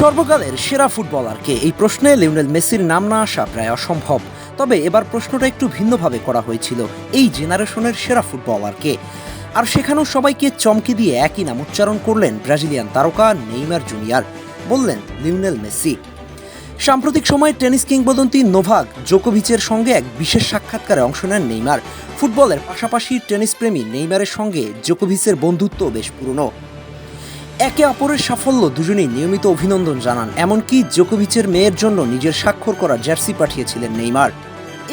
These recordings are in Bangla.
সর্বকালের সেরা ফুটবলারকে এই প্রশ্নে লিওনেল মেসির নাম না আসা প্রায় অসম্ভব। তবে এবার প্রশ্নটা একটু ভিন্নভাবে করা হয়েছিল, এই জেনারেশনের সেরা ফুটবলারকে। আর সেখানেও সবাইকে চমকে দিয়ে একই নাম উচ্চারণ করলেন ব্রাজিলিয়ান তারকা নেইমার জুনিয়র, বললেন লিওনেল মেসি। সাম্প্রতিক সময়ে টেনিস কিংবদন্তি নোভাক জোকোভিচের সঙ্গে এক বিশেষ সাক্ষাৎকারে অংশ নেন নেইমার। ফুটবলের পাশাপাশি টেনিস প্রেমী নেইমারের সঙ্গে জোকোভিচের বন্ধুত্ব বেশ পুরনো। একে অপরের সাফল্য দুজনেই নিয়মিত অভিনন্দন জানান, এমনকি জোকোভিচের মেয়ের জন্য নিজের স্বাক্ষর করা জার্সি পাঠিয়েছিলেন নেইমার।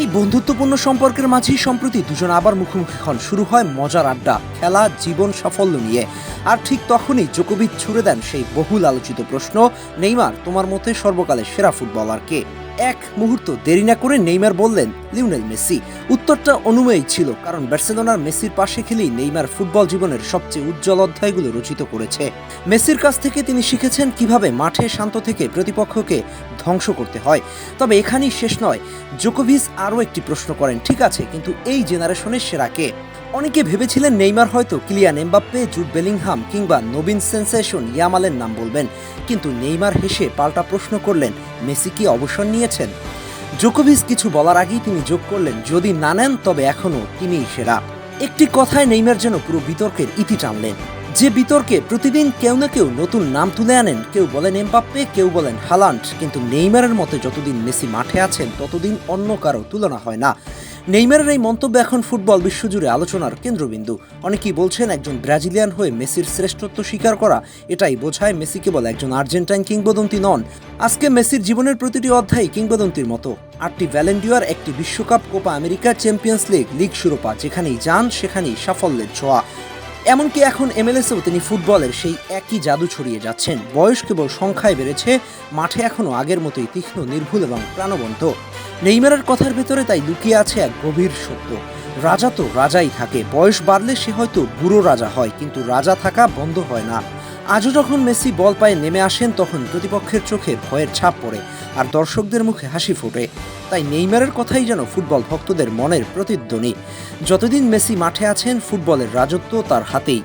এই বন্ধুত্বপূর্ণ সম্পর্কের মাঝেই সম্প্রতি দুজন আবার মুখোমুখি হন, শুরু হয় মজার আড্ডা, খেলা, জীবন সাফল্য নিয়ে। আর ঠিক তখনই জোকোভিচ ছুড়ে দেন সেই বহুল আলোচিত প্রশ্ন, নেইমার, তোমার মতে সর্বকালের সেরা ফুটবলার কে? এক মুহূর্ত দেরি না করে নেইমার বললেন, লিওনেল মেসি। উত্তরটা অনুমেয় ছিল, কারণ বার্সেলোনার মেসির পাশে খেলেই নেইমার ফুটবল জীবনের সবচেয়ে উজ্জ্বল অধ্যায়গুলো রচিত করেছে। মেসির কাছ থেকে তিনি শিখেছেন কীভাবে মাঠে শান্ত থেকে প্রতিপক্ষকে ধ্বংস করতে হয়। তবে এখানেই শেষ নয়, জোকোভিচ আরও একটি প্রশ্ন করেন, ঠিক আছে, কিন্তু এই জেনারেশনের সেরা কে? অনেকে ভেবেছিলেন নেইমার হয়তো কিলিয়ান এমবাপ্পে, জুড বেলিংহাম কিংবা নবীন সেন্সেশন ইয়ামালের নাম বলবেন। কিন্তু নেইমার হেসে পাল্টা প্রশ্ন করলেন, মেসি কি অবসর নিয়েছেন? জোকোভিচ কিছু বলার আগেই তিনি যোগ করলেন, যদি না নেন, তবে এখনও তিনিই সেরা। একটি কথায় নেইমার যেন পুরো বিতর্কের ইতি টানলেন। যে বিতর্কে প্রতিদিন কেউ না কেউ নতুন নাম তুলে আনেন, কেউ বলেন এমবাপ্পে, কেউ বলেন হালান্ড, কিন্তু নেইমারের মতে যতদিন মেসি মাঠে আছেন, ততদিন অন্য কারও তুলনা হয় না। নেইমারের এই মন্তব্য এখন ফুটবল বিশ্বজুড়ে আলোচনার কেন্দ্রবিন্দু। অনেকেই বলছেন, একজন ব্রাজিলিয়ান হয়ে মেসির শ্রেষ্ঠত্ব স্বীকার করা, এটাই বোঝায় মেসি কেবল একজন আর্জেন্টাইন কিংবদন্তি নন। আজকে মেসির জীবনের প্রতিটি অধ্যায় কিংবদন্তির মতো। আটটি ভ্যালেন্ডিয়ার একটি বিশ্বকাপ, Copa America, champions league league শিরোপা যেখানেই যান, সেখানেই সাফল্যের ছোঁয়া। এমনকি এখন এমএলএসেও তিনি ফুটবলের সেই একই জাদু ছড়িয়ে যাচ্ছেন। বয়স কেবল সংখ্যায় বেড়েছে, মাঠে এখনও আগের মতোই তীক্ষ্ণ, নির্ভুল এবং প্রাণবন্ত। নেইমারের কথার ভেতরে তাই লুকিয়ে আছে এক গভীর সত্য। রাজা তো রাজাই থাকে, বয়স বাড়লে সে হয়তো বুড়ো রাজা হয়, কিন্তু রাজা থাকা বন্ধ হয় না। আজও যখন মেসি বল পায়ে নেমে আসেন, তখন প্রতিপক্ষের চোখে ভয়ের ছাপ পড়ে আর দর্শকদের মুখে হাসি ফোটে। তাই নেইমারের কথাই যেন ফুটবল ভক্তদের মনের প্রতিধ্বনি। যতদিন মেসি মাঠে আছেন, ফুটবলের রাজত্ব তার হাতেই।